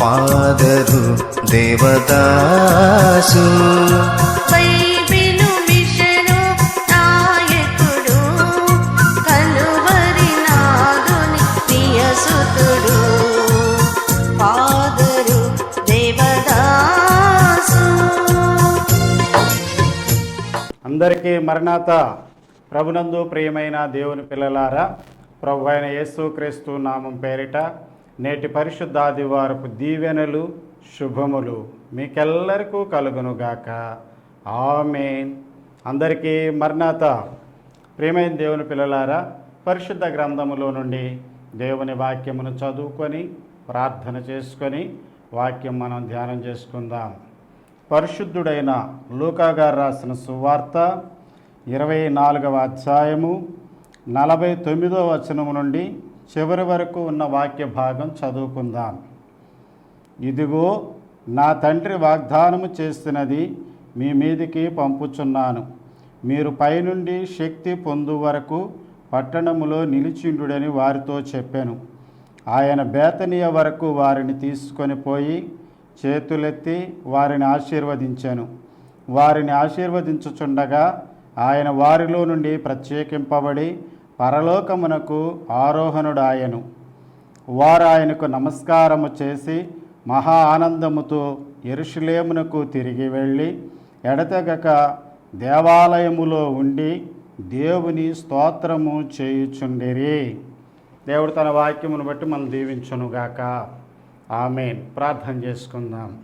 పాదరు దేవదాసు. అందరికీ మరణాత ప్రభునందు ప్రియమైన దేవుని పిల్లలారా ప్రభు అయిన యేసుక్రీస్తు నామం పేరిట నేటి పరిశుద్ధాదివారపు దీవెనలు శుభములు మీకెల్లరికూ కలుగునుగాక. ఆమెన్. అందరికీ మర్నాత. ప్రేమైన దేవుని పిల్లలారా పరిశుద్ధ గ్రంథములో నుండి దేవుని వాక్యమును చదువుకొని ప్రార్థన చేసుకొని వాక్యం మనం ధ్యానం చేసుకుందాం. పరిశుద్ధుడైన లూకా గారు రాసిన సువార్త ఇరవై నాలుగవ అధ్యాయము నలభై తొమ్మిదవ వచనము నుండి చివరి వరకు ఉన్న వాక్య భాగం చదువుకుందాం. ఇదిగో నా తండ్రి వాగ్దానము చేస్తున్నది మీ మీదికి పంపుచున్నాను. మీరు పైనుండి శక్తి పొందు వరకు పట్టణములో నిలిచిండుడని వారితో చెప్పాను. ఆయన బేతనీయ వరకు వారిని తీసుకొని పోయి చేతులెత్తి వారిని ఆశీర్వదించాను. వారిని ఆశీర్వదించుచుండగా ఆయన వారిలో నుండి ప్రత్యేకింపబడి పరలోకమునకు ఆరోహణుడాయను. వారు ఆయనకు నమస్కారము చేసి మహా ఆనందముతో ఎరుషులేమునకు తిరిగి వెళ్ళి ఎడతెగక దేవాలయములో ఉండి దేవుని స్తోత్రము చేయుచుండిరి. దేవుడు తన వాక్యమును బట్టి మనం దీవించునుగాక. ఆమెన్. ప్రార్థన చేసుకుందాం.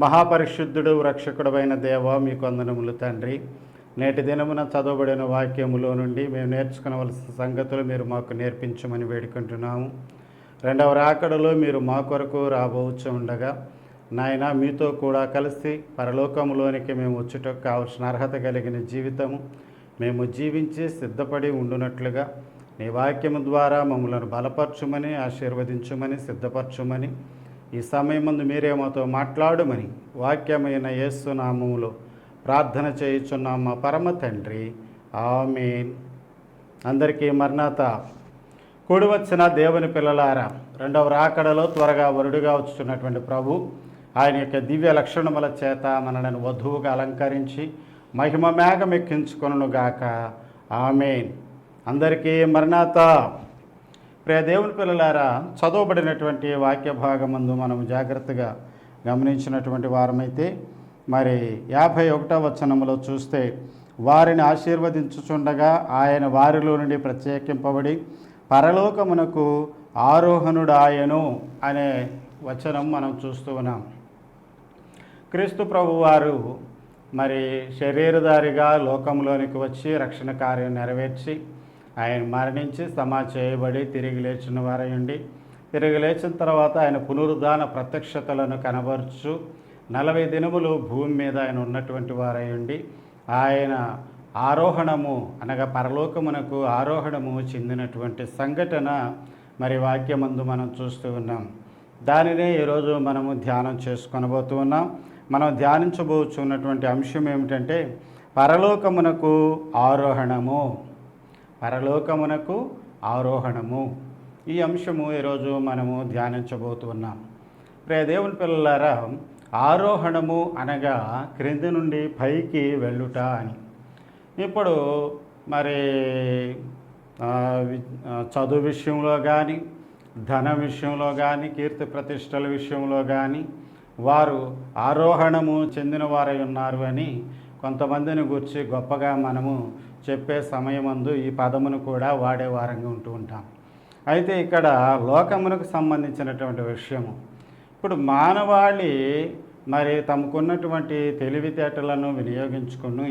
మహాపరిశుద్ధుడు రక్షకుడమైన దేవ మీ కొందనములు తండ్రి. నేటి దినమున చదవబడిన వాక్యములో నుండి మేము నేర్చుకునవలసిన సంగతులు మీరు మాకు నేర్పించమని వేడుకుంటున్నాము. రెండవ రాకడలో మీరు మా కొరకు రాబోవచ్చు ఉండగా నాయన మీతో కూడా కలిసి పరలోకములోనికి మేము వచ్చుటకు కావలసిన అర్హత కలిగిన జీవితము మేము జీవించి సిద్ధపడి ఉండునట్లుగా నీ వాక్యము ద్వారా మమ్మలను బలపరచుమని ఆశీర్వదించుమని సిద్ధపరచుమని ఈ సమయమందు మీరే మాతో మాట్లాడుమని వాక్యమైన యేసు నామములో ప్రార్థన చేయుచున్నాం మా పరమ తండ్రి ఆమెన్. అందరికీ మర్నాత కూడి వచ్చిన దేవుని పిల్లలారా రెండవ రాకడలో త్వరగా వరుడుగా వచ్చుతున్నటువంటి ప్రభు ఆయన యొక్క దివ్య లక్షణముల చేత మనలను వధువుగా అలంకరించి మహిమ మేఘం ఎక్కించుకొనుగాక ఆమెన్. అందరికీ మరణాత ప్రియ దేవుని పిల్లలారా చదవబడినటువంటి వాక్య భాగమందు మనం జాగ్రత్తగా గమనించినటువంటి వారమైతే మరి యాభై ఒకటో వచనములో చూస్తే వారిని ఆశీర్వదించుచుండగా ఆయన వారిలో నుండి ప్రత్యేకింపబడి పరలోకమునకు ఆరోహణుడాయను అనే వచనం మనం చూస్తూ ఉన్నాం. క్రీస్తు ప్రభు వారు మరి శరీరధారిగా లోకంలోనికి వచ్చి రక్షణ కార్యం నెరవేర్చి ఆయన మరణించి సమా చేయబడి తిరిగి లేచిన వారయండి తిరిగి లేచిన తర్వాత ఆయన పునరుద్ధాన ప్రత్యక్షతలను కనబరుచు నలభై దినములు భూమి మీద ఆయన ఉన్నటువంటి వారై ఉండి ఆయన ఆరోహణము అనగా పరలోకమునకు ఆరోహణము చెందినటువంటి సంఘటన మరి వాక్యమందు మనం చూస్తూ ఉన్నాం. దానినే ఈరోజు మనము ధ్యానం చేసుకొనబోతూ ఉన్నాం. మనం ధ్యానించబోచున్నటువంటి అంశం ఏమిటంటే పరలోకమునకు ఆరోహణము. పరలోకమునకు ఆరోహణము. ఈ అంశము ఈరోజు మనము ధ్యానించబోతున్నాం ప్రియ దేవుని పిల్లలారా ఆరోహణము అనగా క్రింది నుండి పైకి వెళ్ళుట అని. ఇప్పుడు మరి చదువు విషయంలో కానీ ధన విషయంలో కానీ కీర్తి ప్రతిష్టల విషయంలో కానీ వారు ఆరోహణము చెందిన వారై ఉన్నారు అని కొంతమందిని గురించి గొప్పగా మనము చెప్పే సమయమందు ఈ పదమును కూడా వాడే వారంగా ఉంటూ ఉంటాం. అయితే ఇక్కడ లోకమునకు సంబంధించినటువంటి విషయము. ఇప్పుడు మానవాళి మరి తమకున్నటువంటి తెలివితేటలను వినియోగించుకుని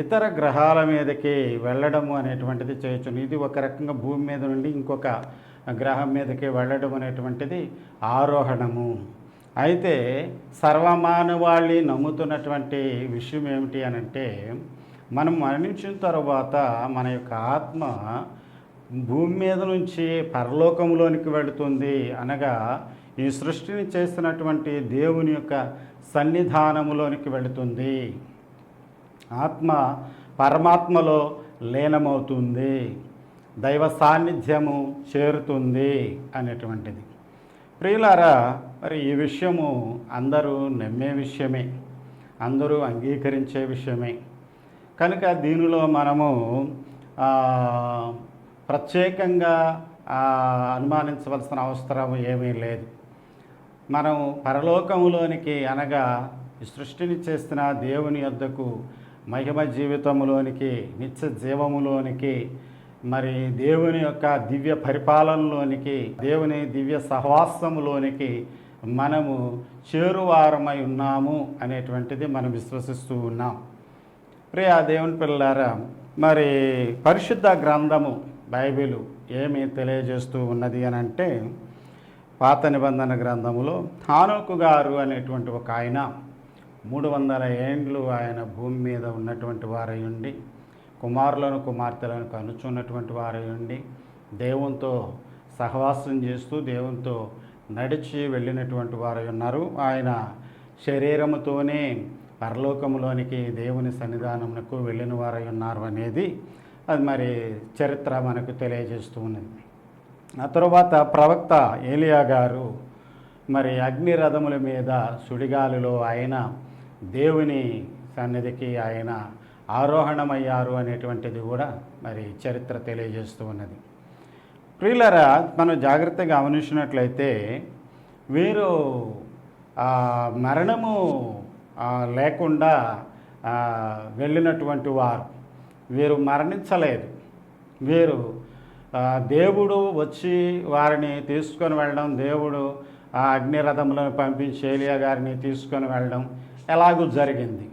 ఇతర గ్రహాల మీదకి వెళ్ళడము అనేటువంటిది చేయొచ్చు. ఇది ఒక రకంగా భూమి మీద నుండి ఇంకొక గ్రహం మీదకి వెళ్ళడం అనేటువంటిది ఆరోహణము. అయితే సర్వమానవాళి నమ్ముతున్నటువంటి విషయం ఏమిటి అని అంటే మనం మరణించిన తర్వాత మన యొక్క ఆత్మ భూమి మీద నుంచి పరలోకంలోనికి వెళుతుంది అనగా ఈ సృష్టిని చేసినటువంటి దేవుని యొక్క సన్నిధానములోనికి వెళుతుంది. ఆత్మ పరమాత్మలో లీనమవుతుంది. దైవ సాన్నిధ్యము చేరుతుంది అనేటువంటిది. ప్రియులారా మరి ఈ విషయము అందరూ నమ్మే విషయమే అందరూ అంగీకరించే విషయమే. కనుక దీనిలో మనము ప్రత్యేకంగా అనుమానించవలసిన అవసరం ఏమీ లేదు. మనం పరలోకములోనికి అనగా సృష్టిని చేసిన దేవుని యొద్దకు మహిమ జీవితములోనికి నిత్య జీవములోనికి మరి దేవుని యొక్క దివ్య పరిపాలనలోనికి దేవుని దివ్య సహవాసములోనికి మనము చేరువారమై ఉన్నాము అనేటువంటిది మనం విశ్వసిస్తూ ఉన్నాం. ప్రియ దేవుని పిల్లారా మరి పరిశుద్ధ గ్రంథము బైబిలు ఏమి తెలియజేస్తూ ఉన్నది అని అంటే పాత నిబంధన గ్రంథములో హానోకు గారు అనేటువంటి ఒక ఆయన మూడు వందల ఏండ్లు ఆయన భూమి మీద ఉన్నటువంటి వారై ఉండి కుమారులను కుమార్తెలను కనుచున్నటువంటి వారై ఉండి దేవునితో సహవాసం చేస్తూ దేవునితో నడిచి వెళ్ళినటువంటి వారై ఉన్నారు. ఆయన శరీరముతోనే పరలోకములోనికి దేవుని సన్నిధానమునకు వెళ్ళిన వారై ఉన్నారు అనేది అది మరి చరిత్ర మనకు తెలియజేస్తూ ఉన్నది. ఆ తరువాత ప్రవక్త ఏలియా గారు మరి అగ్ని రథముల మీద సుడిగాలిలో ఆయన దేవుని సన్నిధికి ఆయన ఆరోహణమయ్యారు అనేటువంటిది కూడా మరి చరిత్ర తెలియజేస్తూ ఉన్నది. ప్రియులరా మనం జాగ్రత్తగా గమనించినట్లయితే వీరు ఆ, మరణము లేకుండా వెళ్ళినటువంటి వారు. వీరు మరణించలేదు. వీరు దేవుడు వచ్చి వారిని తీసుకొని వెళ్ళడం దేవుడు ఆ అగ్నిరథములను పంపించి ఏలియా గారిని తీసుకొని వెళ్ళడం ఎలాగూ జరిగింది.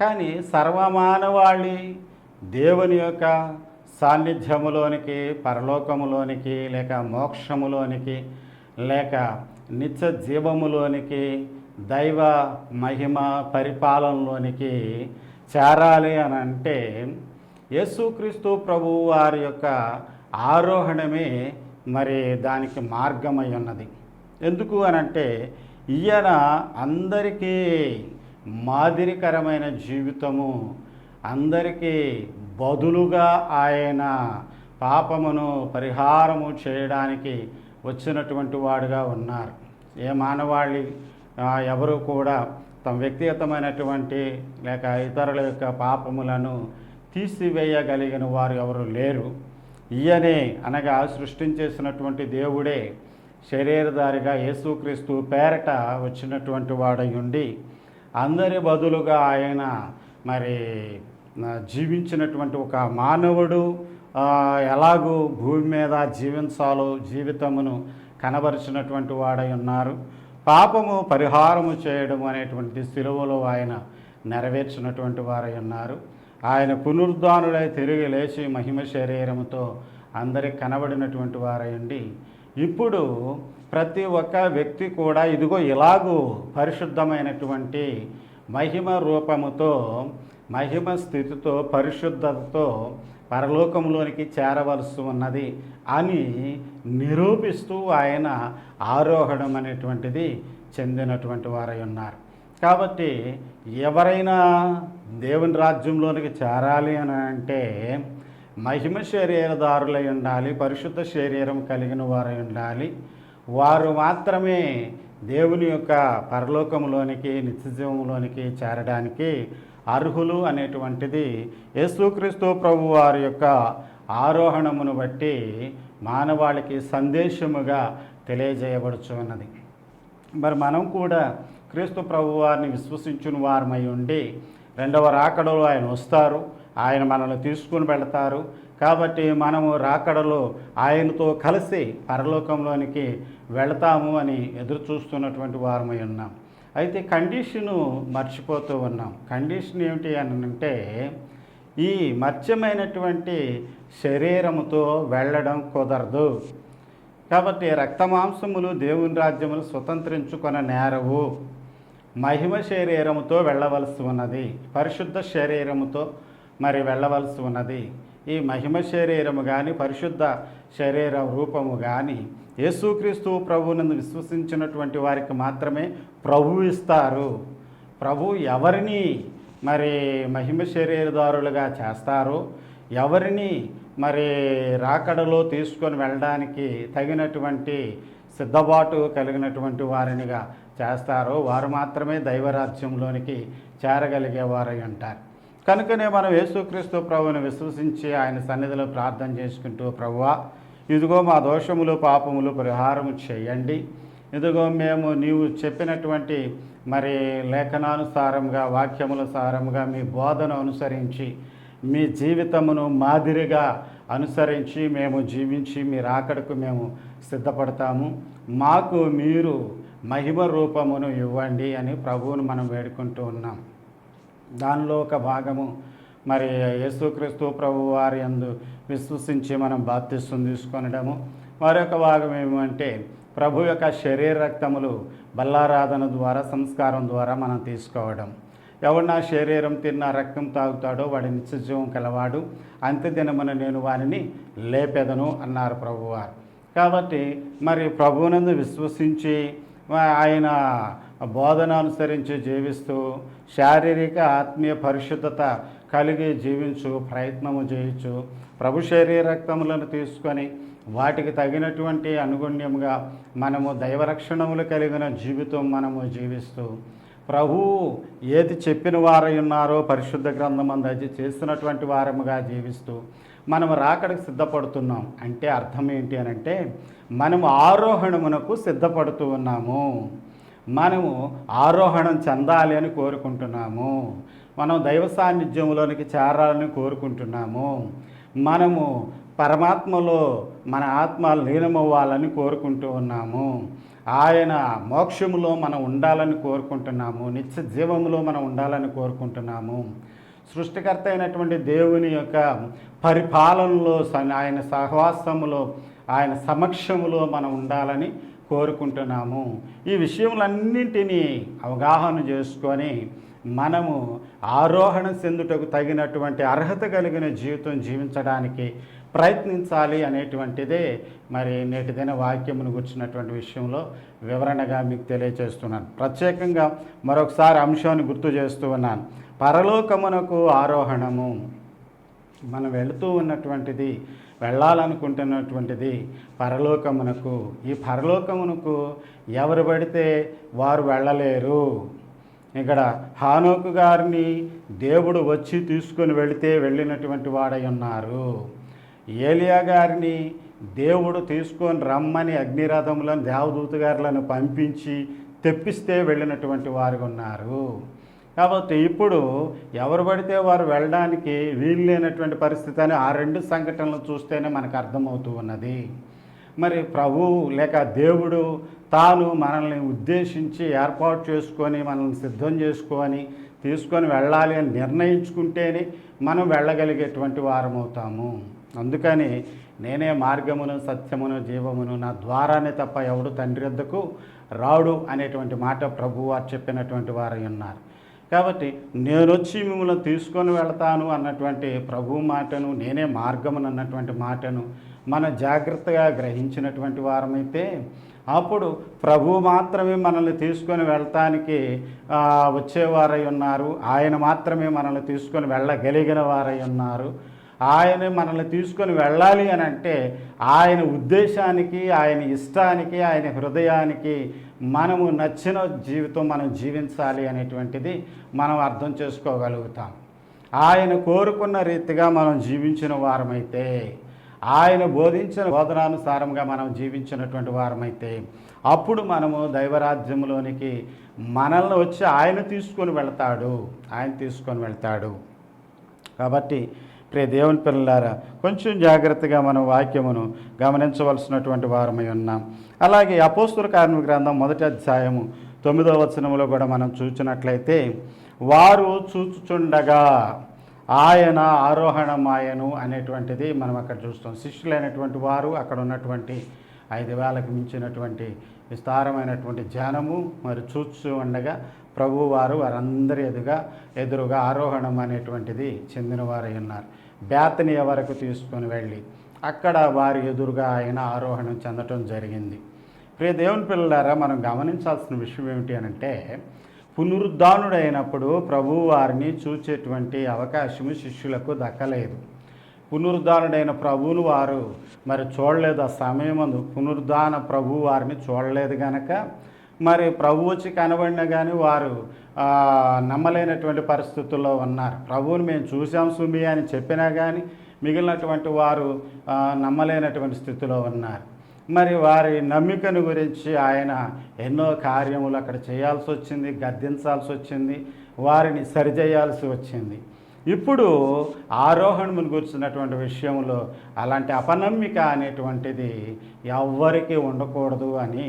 కానీ సర్వమానవాళి దేవుని యొక్క సాన్నిధ్యములోనికి పరలోకములోనికి లేక మోక్షములోనికి లేక నిత్య జీవములోనికి దైవ మహిమ పరిపాలనలోనికి చేరాలి అని అంటే యేసుక్రీస్తు ప్రభువు వారి యొక్క ఆరోహణమే మరి దానికి మార్గమై ఉన్నది. ఎందుకు అనంటే ఈయన అందరికీ మాదిరికరమైన జీవితము అందరికీ బదులుగా ఆయన పాపమును పరిహారము చేయడానికి వచ్చినటువంటి వాడుగా ఉన్నారు. ఏ మానవాళి ఎవరు కూడా తమ వ్యక్తిగతమైనటువంటి లేక ఇతరుల యొక్క పాపములను తీసివేయగలిగిన వారు ఎవరు లేరు. ఈయనే అనగా సృష్టించేసినటువంటి దేవుడే శరీరధారిగా యేసుక్రీస్తు పేరట వచ్చినటువంటి వాడై ఉండి అందరి బదులుగా ఆయన మరి జీవించినటువంటి ఒక మానవుడు ఎలాగూ భూమి మీద జీవించాలో జీవితమును కనబరిచినటువంటి వాడై ఉన్నారు పాపము పరిహారము చేయడం అనేటువంటి సిలువలో ఆయన నెరవేర్చినటువంటి వారై ఉన్నారు ఆయన పునరుద్ధానుడై తిరిగి లేచి మహిమ శరీరముతో అందరికి కనబడినటువంటి వారై ఉండి ఇప్పుడు ప్రతి ఒక్క వ్యక్తి కూడా ఇదిగో ఇలాగూ పరిశుద్ధమైనటువంటి మహిమ రూపముతో మహిమ స్థితితో పరిశుద్ధతతో పరలోకంలోనికి చేరవలసి ఉన్నది అని నిరూపిస్తూ ఆయన ఆరోహణం అనేటువంటిది చెందినటువంటి వారై ఉన్నారు. కాబట్టి ఎవరైనా దేవుని రాజ్యంలోనికి చేరాలి అని అంటే మహిమ శరీరదారులై ఉండాలి పరిశుద్ధ శరీరం కలిగిన వారై ఉండాలి. వారు మాత్రమే దేవుని యొక్క పరలోకంలోనికి నిత్యజీవంలోనికి చేరడానికి అర్హులు అనేటువంటిది యేసుక్రీస్తు ప్రభు వారి యొక్క ఆరోహణమును బట్టి మానవాళికి సందేశముగా తెలియజేయబడుచున్నది మరి మనం కూడా క్రీస్తు ప్రభువారిని విశ్వసించిన వారమై ఉండి రెండవ రాకడలో ఆయన వస్తారు ఆయన మనల్ని తీసుకుని వెళతారు. కాబట్టి మనము రాకడలో ఆయనతో కలిసి పరలోకంలోనికి వెళతాము అని ఎదురు చూస్తున్నటువంటి వారమై ఉన్నాం. అయితే కండిషను మర్చిపోతూ ఉన్నాం. కండిషన్ ఏమిటి అని అంటే ఈ మత్స్యమైనటువంటి శరీరముతో వెళ్ళడం కుదరదు. కాబట్టి రక్తమాంసములు దేవుని రాజ్యములు స్వతంత్రించుకొన నేరవు మహిమ శరీరముతో వెళ్ళవలసి ఉన్నది. పరిశుద్ధ శరీరముతో మరి వెళ్ళవలసి ఉన్నది. ఈ మహిమ శరీరము కానీ పరిశుద్ధ శరీర రూపము కానీ యేసుక్రీస్తు ప్రభువునందు విశ్వసించినటువంటి వారికి మాత్రమే ప్రభు ఇస్తారు. ప్రభు ఎవరిని మరి మహిమ శరీరదారులుగా చేస్తారు ఎవరిని మరి రాకడలో తీసుకొని వెళ్ళడానికి తగినటువంటి సిద్ధబాటు కలిగినటువంటి వారినిగా చేస్తారో వారు మాత్రమే దైవరాజ్యంలోనికి చేరగలిగేవారై ఉంటారు కనుకనే మనం యేసుక్రీస్తు ప్రభువుని విశ్వసించి ఆయన సన్నిధిలో ప్రార్థన చేసుకుంటూ ప్రభువా ఇదిగో మా దోషములు పాపములు పరిహారం చేయండి. ఇదిగో మేము నీవు చెప్పినటువంటి మరి లేఖనానుసారంగా వాక్యములసారంగా మీ బోధన అనుసరించి మీ జీవితమును మాదిరిగా అనుసరించి మేము జీవించి మీ రాకడకు మేము సిద్ధపడతాము. మాకు మీరు మహిమ రూపమును ఇవ్వండి అని ప్రభువును మనం వేడుకుంటూ ఉన్నాం. దానిలో ఒక భాగము మరి యేసుక్రీస్తు ప్రభు వారి అందు విశ్వసించి మనం బాప్తిస్వం తీసుకొనడము. మరొక భాగం ఏమంటే ప్రభు యొక్క శరీర రక్తములు బల్లారాధన ద్వారా సంస్కారం ద్వారా మనం తీసుకోవడం. ఎవడు నా శరీరం తిన్న రక్తం తాగుతాడో వాడి నిత్యజీవం కలవాడు. అంత్య దినమున నేను వారిని లేపెదను అన్నారు ప్రభువారు. కాబట్టి మరి ప్రభువునందు విశ్వసించి ఆయన బోధన అనుసరించి జీవిస్తూ శారీరక ఆత్మీయ పరిశుద్ధత కలిగి జీవించు ప్రయత్నము చేయొచ్చు ప్రభు శరీర రక్తములను తీసుకొని వాటికి తగినటువంటి అనుగుణ్యముగా మనము దైవరక్షణములు కలిగిన జీవితం మనము జీవిస్తూ ప్రభు ఏది చెప్పిన వారై ఉన్నారో పరిశుద్ధ గ్రంథం అది చేస్తున్నటువంటి వారముగా జీవిస్తూ మనం రాకడకు సిద్ధపడుతున్నాం. అంటే అర్థం ఏంటి అని అంటే మనము ఆరోహణమునకు సిద్ధపడుతూ ఉన్నాము. మనము ఆరోహణం చెందాలి అని కోరుకుంటున్నాము. మనం దైవ సాన్నిధ్యంలోనికి చేరాలని కోరుకుంటున్నాము. మనము పరమాత్మలో మన ఆత్మ లీనమవ్వాలని కోరుకుంటూ ఉన్నాము. ఆయన మోక్షములో మనం ఉండాలని కోరుకుంటున్నాము. నిత్య జీవములో మనం ఉండాలని కోరుకుంటున్నాము. సృష్టికర్త అయినటువంటి దేవుని యొక్క పరిపాలనలో స- ఆయన సహవాసములో ఆయన సమక్షములో మనం ఉండాలని కోరుకుంటున్నాము. ఈ విషయములన్నింటినీ అవగాహన చేసుకొని మనము ఆరోహణ చెందుటకు తగినటువంటి అర్హత కలిగిన జీవితం జీవించడానికి ప్రయత్నించాలి అనేటువంటిదే మరి నేటిదైన వాక్యమును గుర్చినటువంటి విషయంలో వివరణగా మీకు తెలియజేస్తున్నాను. ప్రత్యేకంగా మరొకసారి అంశాన్ని గుర్తు చేస్తూ ఉన్నాను. పరలోకమునకు ఆరోహణము. మనం వెళుతూ ఉన్నటువంటిది వెళ్ళాలనుకుంటున్నటువంటిది పరలోకమునకు. ఈ పరలోకమునకు ఎవరు పడితే వారు వెళ్ళలేరు. ఇక్కడ హానోకు గారిని దేవుడు వచ్చి తీసుకొని వెళితే వెళ్ళినటువంటి వాడై ఉన్నారు. ఏలియా గారిని దేవుడు తీసుకొని రమ్మని అగ్నిరథములను దేవదూత గారులను పంపించి తెప్పిస్తే వెళ్ళినటువంటి వారు ఉన్నారు. కాబట్టి ఇప్పుడు ఎవరు పడితే వారు వెళ్ళడానికి వీలు లేనటువంటి పరిస్థితి అని ఆ రెండు సంఘటనలు చూస్తేనే మనకు అర్థమవుతూ ఉన్నది. మరి ప్రభు లేక దేవుడు తాను మనల్ని ఉద్దేశించి ఏర్పాటు చేసుకొని మనల్ని సిద్ధం చేసుకొని తీసుకొని వెళ్ళాలి అని నిర్ణయించుకుంటేనే మనం వెళ్ళగలిగేటువంటి వారం అవుతాము అందుకని నేనే మార్గమును సత్యమును జీవమును నా ద్వారానే తప్ప ఎవడు తండ్రి వద్దకు రాడు అనేటువంటి మాట ప్రభు వారు చెప్పినటువంటి వారై ఉన్నారు. కాబట్టి నేను వచ్చి మిమ్మల్ని తీసుకొని వెళతాను అన్నటువంటి ప్రభు మాటను నేనే మార్గమును అన్నటువంటి మాటను మన జాగ్రత్తగా గ్రహించినటువంటి వారమైతే అప్పుడు ప్రభు మాత్రమే మనల్ని తీసుకొని వెళ్ళటానికి వచ్చేవారై ఉన్నారు. ఆయన మాత్రమే మనల్ని తీసుకొని వెళ్ళగలిగిన వారై ఉన్నారు. ఆయన మనల్ని తీసుకొని వెళ్ళాలి అని అంటే ఆయన ఉద్దేశానికి ఆయన ఇష్టానికి ఆయన హృదయానికి మనము నచ్చిన జీవితం మనం జీవించాలి అనేటువంటిది మనం అర్థం చేసుకోగలుగుతాం. ఆయన కోరుకున్న రీతిగా మనం జీవించిన వారమైతే ఆయన బోధించిన బోధనానుసారంగా మనం జీవించినటువంటి వారమైతే అప్పుడు మనము దైవరాజ్యంలోనికి మనల్ని వచ్చి ఆయన తీసుకొని వెళ్తాడు ఆయన తీసుకొని వెళ్తాడు. కాబట్టి ప్రియ దేవుని పిల్లలారా కొంచెం జాగ్రత్తగా మనం వాక్యమును గమనించవలసినటువంటి వారమై ఉన్నాం. అలాగే అపోస్తుల కార్మిక గ్రంథం మొదటి అధ్యాయము తొమ్మిదవ వచనంలో కూడా మనం చూచినట్లయితే వారు చూచుచుండగా ఆయన ఆరోహణమాయను అనేటువంటిది మనం అక్కడ చూస్తాం. శిష్యులైనటువంటి వారు అక్కడ ఉన్నటువంటి ఐదు వేలకు మించినటువంటి విస్తారమైనటువంటి ధ్యానము మరి చూచు ఉండగా ప్రభువారు వారందరి ఎదుగా ఎదురుగా ఆరోహణం అనేటువంటిది చెందినవారై ఉన్నారు. బేతనీయ వరకు తీసుకొని వెళ్ళి అక్కడ వారి ఎదురుగా ఆయన ఆరోహణం చెందటం జరిగింది. ప్రియ దేవుని పిల్లలారా మనం గమనించాల్సిన విషయం ఏమిటి అని అంటే పునరుద్ధానుడైనప్పుడు ప్రభువు వారిని చూచేటువంటి అవకాశము శిష్యులకు దక్కలేదు. పునరుద్ధానుడైన ప్రభువును వారు మరి చూడలేదు. ఆ సమయమందు పునరుద్ధాన ప్రభు వారిని చూడలేదు గనక మరి ప్రభు వచ్చి కనబడినా కానీ వారు నమ్మలేనటువంటి పరిస్థితుల్లో ఉన్నారు. ప్రభువుని మేము చూసాం సుమి అని చెప్పినా కానీ మిగిలినటువంటి వారు నమ్మలేనటువంటి స్థితిలో ఉన్నారు. మరి వారి నమ్మికను గురించి ఆయన ఎన్నో కార్యములు అక్కడ చేయాల్సి వచ్చింది గద్దించాల్సి వచ్చింది వారిని సరిచేయాల్సి వచ్చింది. ఇప్పుడు ఆరోహణమును గురించినటువంటి విషయంలో అలాంటి అపనమ్మిక అనేటువంటిది ఎవ్వరికీ ఉండకూడదు అని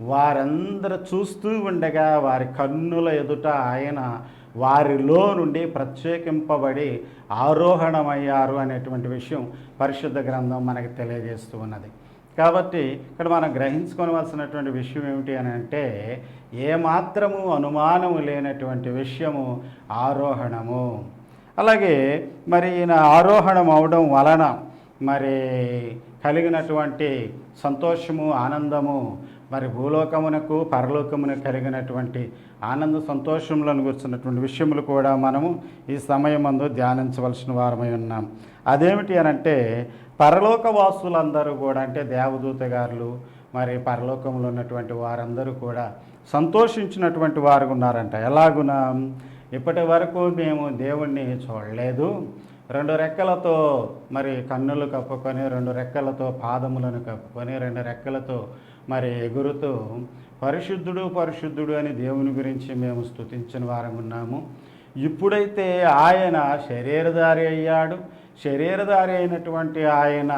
వారందరూ చూస్తూ ఉండగా వారి కన్నుల ఎదుట ఆయన వారిలో నుండి ప్రత్యేకింపబడి ఆరోహణమయ్యారు అనేటువంటి విషయం పరిశుద్ధ గ్రంథం మనకి తెలియజేస్తూ ఉన్నది. కాబట్టి ఇక్కడ మనం గ్రహించుకోవలసినటువంటి విషయం ఏమిటి అని అంటే ఏమాత్రము అనుమానము లేనటువంటి విషయము ఆరోహణము. అలాగే మరి ఈయన ఆరోహణం అవడం వలన మరి కలిగినటువంటి సంతోషము ఆనందము మరి భూలోకమునకు పరలోకమునకు కలిగినటువంటి ఆనంద సంతోషములను గురించినటువంటి విషయములు కూడా మనము ఈ సమయమందు ధ్యానించవలసిన వారమై ఉన్నాం. అదేమిటి అని అంటే పరలోక వాసులందరూ కూడా అంటే దేవదూత గారులు మరి పరలోకంలో ఉన్నటువంటి వారందరూ కూడా సంతోషించినటువంటి వారు ఉన్నారంట ఎలాగున? ఇప్పటి వరకు మేము దేవుణ్ణి చూడలేదు. రెండు రెక్కలతో మరి కన్నులు కప్పుకొని రెండు రెక్కలతో పాదములను కప్పుకొని రెండు రెక్కలతో మరి ఎగురుతూ పరిశుద్ధుడు పరిశుద్ధుడు అని దేవుని గురించి మేము స్తుతించిన వారం ఉన్నాము. ఇప్పుడైతే ఆయన శరీరధారి అయ్యాడు. శరీరధారి అయినటువంటి ఆయన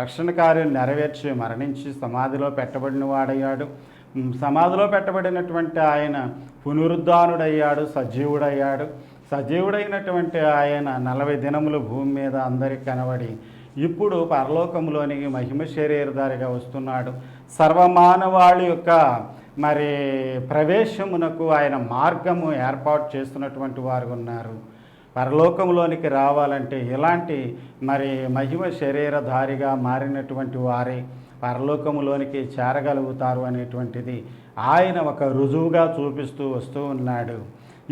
రక్షణ కార్యం నెరవేర్చి మరణించి సమాధిలో పెట్టబడిన వాడయ్యాడు. సమాధిలో పెట్టబడినటువంటి ఆయన పునరుద్ధానుడయ్యాడు సజీవుడయ్యాడు. సజీవుడైనటువంటి ఆయన నలభై దినములు భూమి మీద అందరికి కనబడి ఇప్పుడు పరలోకంలోనికి మహిమ శరీరధారిగా వస్తున్నాడు. సర్వమానవాళి యొక్క మరి ప్రవేశమునకు ఆయన మార్గము ఏర్పాటు చేస్తున్నటువంటి వారు ఉన్నారు. పరలోకంలోనికి రావాలంటే ఇలాంటి మరి మహిమ శరీరధారిగా మారినటువంటి వారే పరలోకంలోనికి చేరగలుగుతారు అనేటువంటిది ఆయన ఒక రుజువుగా చూపిస్తూ వస్తూ ఉన్నాడు.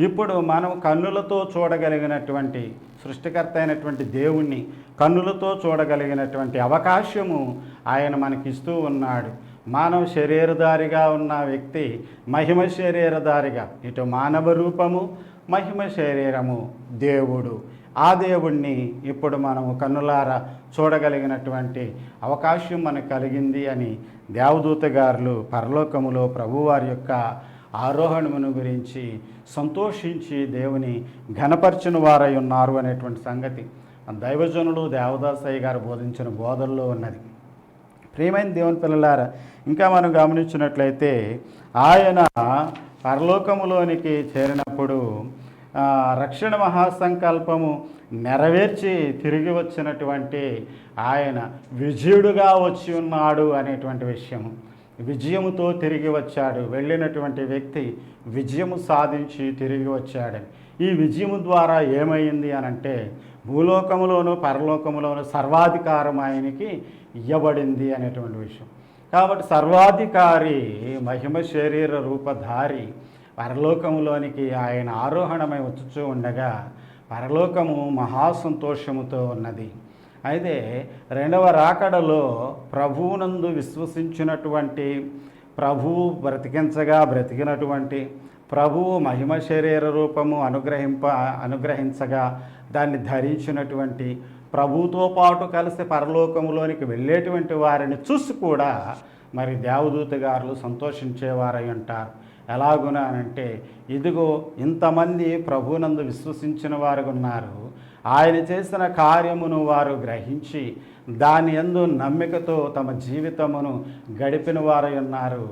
ఇప్పుడు మనం కన్నులతో చూడగలిగినటువంటి సృష్టికర్త అయినటువంటి దేవుణ్ణి కన్నులతో చూడగలిగినటువంటి అవకాశము ఆయన మనకిస్తూ ఉన్నాడు. మానవ శరీరధారిగా ఉన్న వ్యక్తి మహిమ శరీరధారిగా ఇటు మానవ రూపము మహిమ శరీరము దేవుడు. ఆ దేవుణ్ణి ఇప్పుడు మనము కన్నులారా చూడగలిగినటువంటి అవకాశం మనకు కలిగింది అని దేవదూత గారులు పరలోకములో ప్రభువారి యొక్క ఆరోహణమును గురించి సంతోషించి దేవుని ఘనపరిచిన వారై ఉన్నారు అనేటువంటి సంగతి. దైవజనులు దేవదాసయ్య గారు బోధించిన బోధల్లో ఉన్నది. ప్రియమైన దేవుని పిల్లలారా ఇంకా మనం గమనించినట్లయితే ఆయన పరలోకములోనికి చేరినప్పుడు రక్షణ మహాసంకల్పము నెరవేర్చి తిరిగి వచ్చినటువంటి ఆయన విజయుడుగా వచ్చి ఉన్నాడు అనేటువంటి విషయము. విజయముతో తిరిగి వచ్చాడు. వెళ్ళినటువంటి వ్యక్తి విజయము సాధించి తిరిగి వచ్చాడని ఈ విజయము ద్వారా ఏమైంది అని అంటే భూలోకములోను పరలోకములోను సర్వాధికారం ఆయనకి ఇవ్వబడింది అనేటువంటి విషయం. కాబట్టి సర్వాధికారి మహిమ శరీర రూపధారి పరలోకములోనికి ఆయన ఆరోహణమై వచ్చుచూ ఉండగా పరలోకము మహాసంతోషముతో ఉన్నది. అయితే రెండవ రాకడలో ప్రభువునందు విశ్వసించినటువంటి ప్రభువు బ్రతికించగా బ్రతికినటువంటి ప్రభువు మహిమ శరీర రూపము అనుగ్రహింప అనుగ్రహించగా దాన్ని ధరించినటువంటి ప్రభువుతో పాటు కలిసి పరలోకములోనికి వెళ్ళేటువంటి వారిని చూసి కూడా మరి దేవదూత గారులు సంతోషించేవారై ఉంటారు. ఎలాగునా అంటే ఇదిగో ఇంతమంది ప్రభునందు విశ్వసించిన వారు ఉన్నారు. ఆయన చేసిన కార్యమును వారు గ్రహించి దాని యందు నమ్మికతో తమ జీవితమును గడిపిన వారై ఉన్నారు.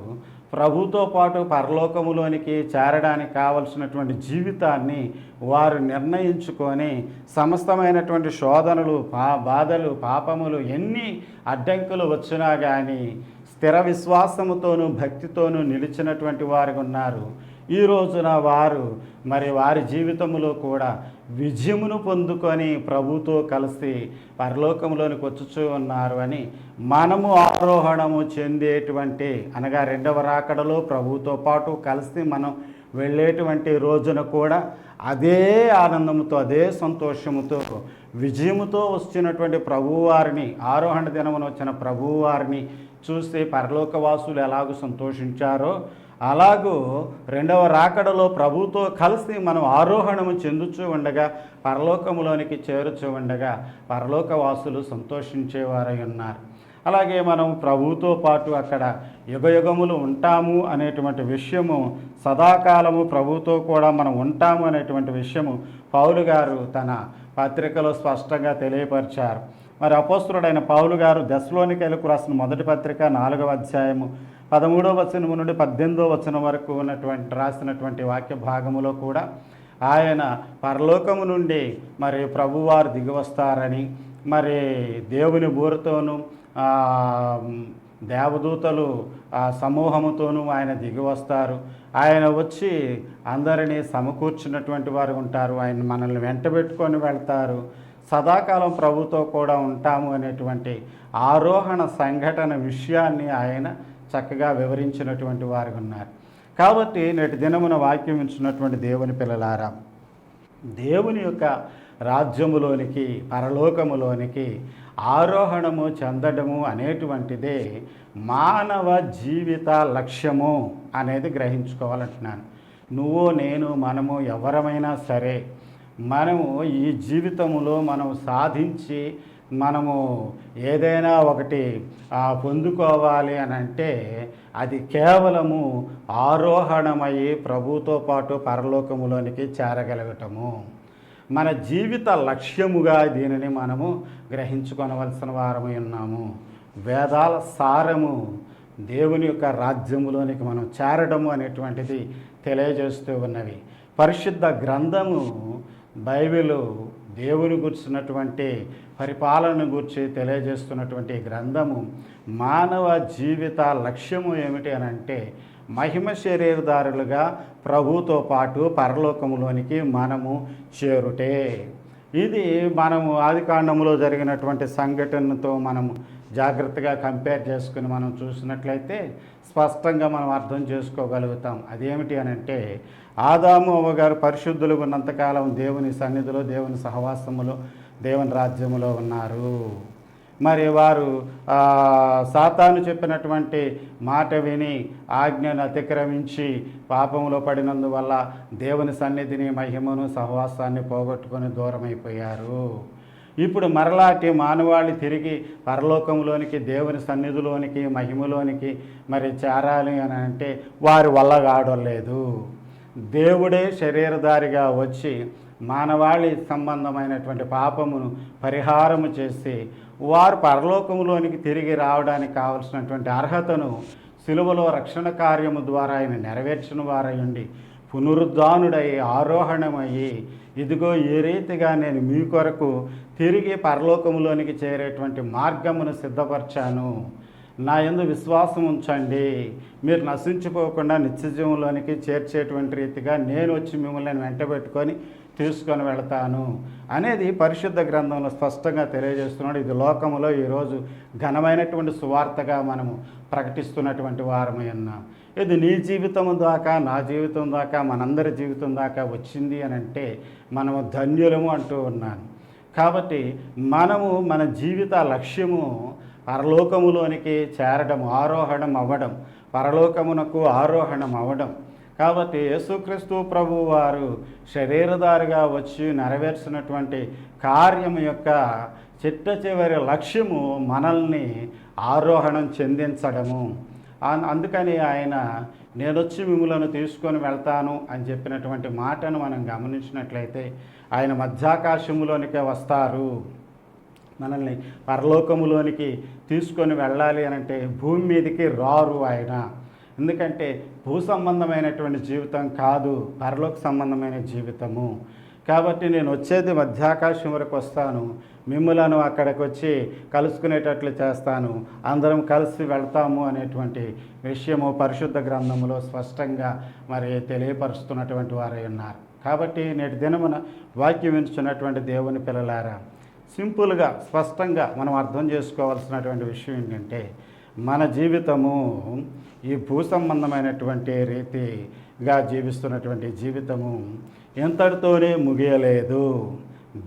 ప్రభుతో పాటు పరలోకములోనికి చేరడానికి కావలసినటువంటి జీవితాన్ని వారు నిర్ణయించుకొని సమస్తమైనటువంటి శోధనలు పా బాధలు పాపములు ఎన్ని అడ్డంకులు వచ్చినా కానీ స్థిర విశ్వాసముతోనూ భక్తితోనూ నిలిచినటువంటి వారు ఉన్నారు. ఈ రోజున వారు మరి వారి జీవితంలో కూడా విజయమును పొందుకొని ప్రభుతో కలిసి పరలోకంలోనికి వచ్చుచూ ఉన్నారు అని మనము ఆరోహణము చెందేటువంటి అనగా రెండవ రాకడలో ప్రభుతో పాటు కలిసి మనం వెళ్ళేటువంటి రోజున కూడా అదే ఆనందంతో అదే సంతోషముతో విజయముతో వచ్చినటువంటి ప్రభువారిని ఆరోహణ దినమున వచ్చిన ప్రభువారిని చూసి పరలోకవాసులు ఎలాగో సంతోషించారో అలాగూ రెండవ రాకడలో ప్రభుతో కలిసి మనం ఆరోహణము చెందుచూ ఉండగా పరలోకములోనికి చేరుచూ ఉండగా పరలోకవాసులు సంతోషించేవారై ఉన్నారు. అలాగే మనం ప్రభుతో పాటు అక్కడ యుగయుగములు ఉంటాము అనేటువంటి విషయము సదాకాలము ప్రభుతో కూడా మనం ఉంటాము అనేటువంటి విషయము పౌలు గారు తన పత్రికలో స్పష్టంగా తెలియపరిచారు. మరి అపోస్తుడైన పౌలు గారు దశలోనికలకు రాసిన మొదటి పత్రిక నాలుగవ అధ్యాయము పదమూడవ వచనము నుండి పద్దెనిమిదవ వచనం వరకు ఉన్నటువంటి రాసినటువంటి వాక్య భాగములో కూడా ఆయన పరలోకము నుండి మరి ప్రభువారు దిగివస్తారని మరి దేవుని బూరతోనూ దేవదూతలు ఆ సమూహముతోనూ ఆయన దిగి వస్తారు. ఆయన వచ్చి అందరినీ సమకూర్చున్నటువంటి వారు ఉంటారు. ఆయన మనల్ని వెంటబెట్టుకొని వెళ్తారు. సదాకాలం ప్రభుతో కూడా ఉంటాము అనేటువంటి ఆరోహణ సంఘటన విషయాన్ని ఆయన చక్కగా వివరించినటువంటి వారు ఉన్నారు. కాబట్టి నేటి దినమున వాక్యం ఇచ్చినటువంటి దేవుని పిల్లలారా దేవుని యొక్క రాజ్యములోనికి పరలోకములోనికి ఆరోహణము చెందడము అనేటువంటిదే మానవ జీవిత లక్ష్యము అనేది గ్రహించుకోవాలంటున్నాను. నువ్వు నేను మనము ఎవరమైనా సరే మనము ఈ జీవితములో మనం సాధించి మనము ఏదైనా ఒకటి పొందుకోవాలి అని అంటే అది కేవలము ఆరోహణమయ్యి ప్రభుతో పాటు పరలోకములోనికి చేరగలగటము. మన జీవిత లక్ష్యముగా దీనిని మనము గ్రహించుకొనవలసిన వారమై ఉన్నాము. వేదాల సారము దేవుని యొక్క రాజ్యములోనికి మనం చేరడము అనేటువంటిది తెలియజేస్తూ ఉన్నవి. పరిశుద్ధ గ్రంథము బైబిలు దేవుని గుర్చినటువంటి పరిపాలన గురించి తెలియజేస్తున్నటువంటి గ్రంథము మానవ జీవిత లక్ష్యము ఏమిటి అని అంటే మహిమ శరీరదారులుగా ప్రభుతో పాటు పరలోకములోనికి మనము చేరుటే. ఇది మనము ఆదికాండంలో జరిగినటువంటి సంఘటనతో మనము జాగ్రత్తగా కంపేర్ చేసుకుని మనం చూసినట్లయితే స్పష్టంగా మనం అర్థం చేసుకోగలుగుతాం. అదేమిటి అని అంటే ఆదాము అవ్వగారు పరిశుద్ధులు ఉన్నంతకాలం దేవుని సన్నిధిలో దేవుని సహవాసములో దేవుని రాజ్యములో ఉన్నారు. మరి వారు సాతాను చెప్పినటువంటి మాట విని ఆజ్ఞను అతిక్రమించి పాపంలో పడినందువల్ల దేవుని సన్నిధిని మహిమను సహవాసాన్ని పోగొట్టుకొని దూరమైపోయారు. ఇప్పుడు మరలాటి మానవాళి తిరిగి పరలోకంలోనికి దేవుని సన్నిధిలోనికి మహిమలోనికి మరి చేరాలి అని అంటే వారి వల్ల కావడం దేవుడే శరీరధారిగా వచ్చి మానవాళి సంబంధమైనటువంటి పాపమును పరిహారము చేసి వారు పరలోకంలోనికి తిరిగి రావడానికి కావలసినటువంటి అర్హతను సిలువలో రక్షణ కార్యము ద్వారా ఆయన నెరవేర్చిన వారయ్యండి పునరుద్ధానుడై ఆరోహణమయ్యి ఇదిగో ఏ రీతిగా నేను మీ కొరకు తిరిగి పరలోకములోనికి చేరేటువంటి మార్గమును సిద్ధపరిచాను. నా యందు విశ్వాసం ఉంచండి. మీరు నశించిపోకుండా నిత్యజీవంలోనికి చేర్చేటువంటి రీతిగా నేను వచ్చి మిమ్మల్ని వెంటబెట్టుకొని తీసుకొని వెళతాను అనేది పరిశుద్ధ గ్రంథంలో స్పష్టంగా తెలియజేస్తున్నాడు. ఇది లోకములో ఈరోజు ఘనమైనటువంటి సువార్తగా మనము ప్రకటిస్తున్నటువంటి వారమై ఉన్నాం ఇది నీ జీవితం దాకా నా జీవితం దాకా మనందరి జీవితం దాకా వచ్చింది అని అంటే మనము ధన్యులము అంటూ ఉన్నాను. కాబట్టి మనము మన జీవిత లక్ష్యము పరలోకములోనికి చేరడం ఆరోహణం అవ్వడం పరలోకమునకు ఆరోహణం అవ్వడం. కాబట్టి యేసుక్రీస్తు ప్రభు వారు శరీరధారిగా వచ్చి నెరవేర్చినటువంటి కార్యం యొక్క చిట్ట చివరి లక్ష్యము మనల్ని ఆరోహణం చెందించడము. అందుకని ఆయన నేను వచ్చి మిమ్మలను తీసుకొని వెళ్తాను అని చెప్పినటువంటి మాటను మనం గమనించినట్లయితే ఆయన మధ్యాకాశములోనికే వస్తారు. మనల్ని పరలోకములోనికి తీసుకొని వెళ్ళాలి అని అంటే భూమి మీదకి రారు ఆయన. ఎందుకంటే భూ సంబంధమైనటువంటి జీవితం కాదు పరలోక సంబంధమైన జీవితము. కాబట్టి నేను వచ్చేది మధ్యాకాశం వరకు వస్తాను. మిమ్మలను అక్కడికి వచ్చి కలుసుకునేటట్లు చేస్తాను. అందరం కలిసి వెళ్తాము అనేటువంటి విషయము పరిశుద్ధ గ్రంథములో స్పష్టంగా మరి తెలియపరుస్తున్నటువంటి వారై ఉన్నారు. కాబట్టి నేటి దినమున వాక్యం వింటున్నటువంటి దేవుని పిల్లలారా సింపుల్గా స్పష్టంగా మనం అర్థం చేసుకోవాల్సినటువంటి విషయం ఏంటంటే మన జీవితము ఈ భూ సంబంధమైనటువంటి రీతిగా జీవిస్తున్నటువంటి జీవితము ఇంతటితోనే ముగియలేదు.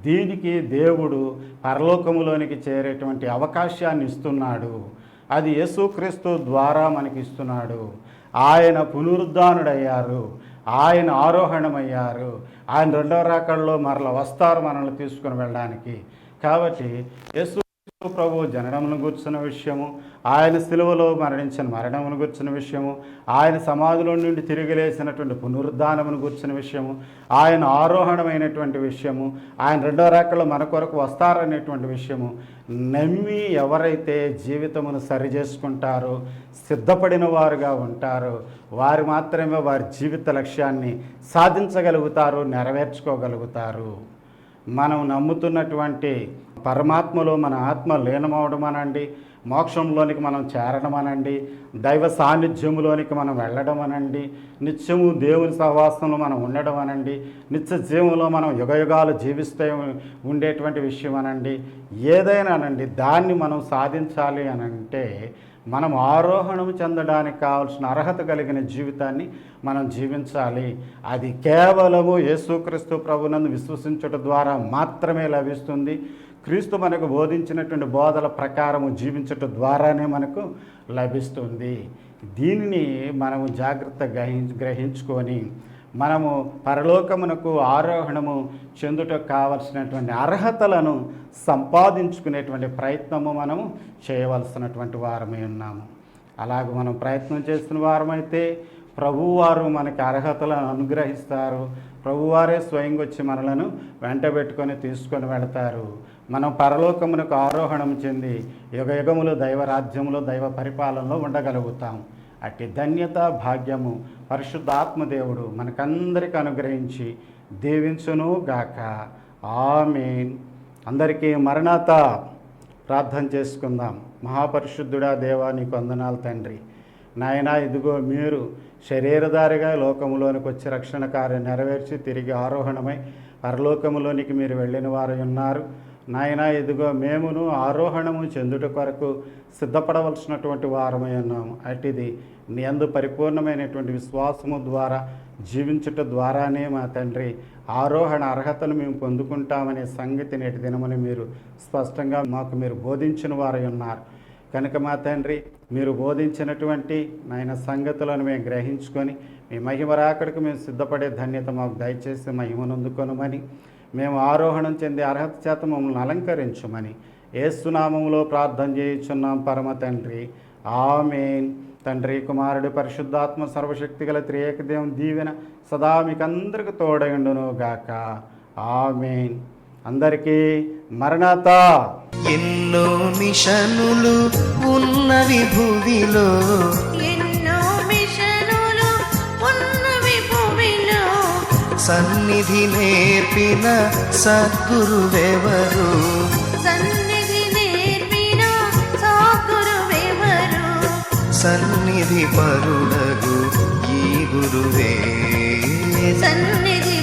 దీనికి దేవుడు పరలోకములోనికి చేరేటువంటి అవకాశాన్ని ఇస్తున్నాడు. అది యేసుక్రీస్తు ద్వారా మనకి ఇస్తున్నాడు ఆయన పునరుద్ధానుడయ్యారు. ఆయన ఆరోహణమయ్యారు. ఆయన రెండవ రాకల్లో మరల వస్తారు మనల్ని తీసుకుని వెళ్ళడానికి. కాబట్టి యేసు ప్రభు జననమును కూర్చున్న విషయము ఆయన సిలువలో మరణించిన మరణమును కూర్చున్న విషయము ఆయన సమాధిలో నుండి తిరిగి లేచినటువంటి పునరుద్ధానమును కూర్చున్న విషయము ఆయన ఆరోహణమైనటువంటి విషయము ఆయన రెండో రేఖలో మన కొరకు వస్తారనేటువంటి విషయము నమ్మి ఎవరైతే జీవితమును సరి చేసుకుంటారో సిద్ధపడిన వారుగా ఉంటారో వారు మాత్రమే వారి జీవిత లక్ష్యాన్ని సాధించగలుగుతారు నెరవేర్చుకోగలుగుతారు. మనం నమ్ముతున్నటువంటి పరమాత్మలో మన ఆత్మ లీనమవడం అనండి మోక్షంలోనికి మనం చేరడం అనండి దైవ సాన్నిధ్యములోనికి మనం వెళ్ళడం అనండి నిత్యము దేవుని సహవాసంలో మనం ఉండడం అనండి నిత్య జీవంలో మనం యుగయుగాలు జీవిస్తే ఉండేటువంటి విషయం అనండి ఏదైనా అనండి దాన్ని మనం సాధించాలి అనంటే మనం ఆరోహణం చెందడానికి కావాల్సిన అర్హత కలిగిన జీవితాన్ని మనం జీవించాలి. అది కేవలము యేసుక్రీస్తు ప్రభునందు విశ్వసించడం ద్వారా మాత్రమే లభిస్తుంది. క్రీస్తు మనకు బోధించినటువంటి బోధల ప్రకారము జీవించటం ద్వారానే మనకు లభిస్తుంది. దీనిని మనము జాగ్రత్త గ్రహించుకొని మనము పరలోకమునకు ఆరోహణము చెందుటకు కావలసినటువంటి అర్హతలను సంపాదించుకునేటువంటి ప్రయత్నము మనము చేయవలసినటువంటి వారమై ఉన్నాము. అలాగ మనం ప్రయత్నం చేస్తున్న వారమైతే ప్రభువారు మనకి అర్హతలను అనుగ్రహిస్తారు. ప్రభువారే స్వయంగా వచ్చి మనలను వెంటబెట్టుకొని తీసుకొని వెళతారు. మనం పరలోకమునకు ఆరోహణం చెంది యుగయుగములు దైవ దైవ పరిపాలనలో ఉండగలుగుతాం. అట్టి ధన్యత భాగ్యము పరిశుద్ధాత్మదేవుడు మనకందరికి అనుగ్రహించి దీవించును గాక. ఆమెన్. అందరికీ మరణాత. ప్రార్థన చేసుకుందాం. మహాపరిశుద్ధుడా దేవా నీకు వందనాలు తండ్రి. నాయనా ఇదిగో మీరు శరీరధారిగా లోకములోనికి వచ్చి రక్షణ కార్యం నెరవేర్చి తిరిగి ఆరోహణమై పరలోకములోనికి మీరు వెళ్ళిన వారు ఉన్నారు. నాయనా ఇదిగో మేమును ఆరోహణము చెందుట కొరకు సిద్ధపడవలసినటువంటి వారమై ఉన్నాము. అటుది నీ అందు పరిపూర్ణమైనటువంటి విశ్వాసము ద్వారా జీవించుట ద్వారానే మా తండ్రి ఆరోహణ అర్హతను మేము పొందుకుంటామనే సంగతి నేటి దినమని మీరు స్పష్టంగా మాకు మీరు బోధించిన వారై ఉన్నారు. కనుక మా తండ్రి మీరు బోధించినటువంటి నాయన సంగతులను మేము గ్రహించుకొని మీ మహిమ రాకడికి మేము సిద్ధపడే ధన్యత మాకు దయచేసి మహిమనందుకొనమని మేము ఆరోహణం చెందే అర్హత చేత మమ్మల్ని అలంకరించమని ఏసునామంలో ప్రార్థన చేయుచున్నాం పరమ తండ్రి. ఆమెన్. తండ్రి కుమారుడు పరిశుద్ధాత్మ సర్వశక్తి గల త్రియేకదేవం దీవెన సదా మీకందరికి తోడయుండును గాక. ఆమెన్. అందరికీ మరణాత. ఎన్నో మిషనులు ఉన్నవి భూమిలో సన్నిధి నేర్పిన సద్గురువెవరు? సన్నిధి నేర్పిన సాగురువెవరు సన్నిధి పరుడగు ఈ గురువే. సన్నిధి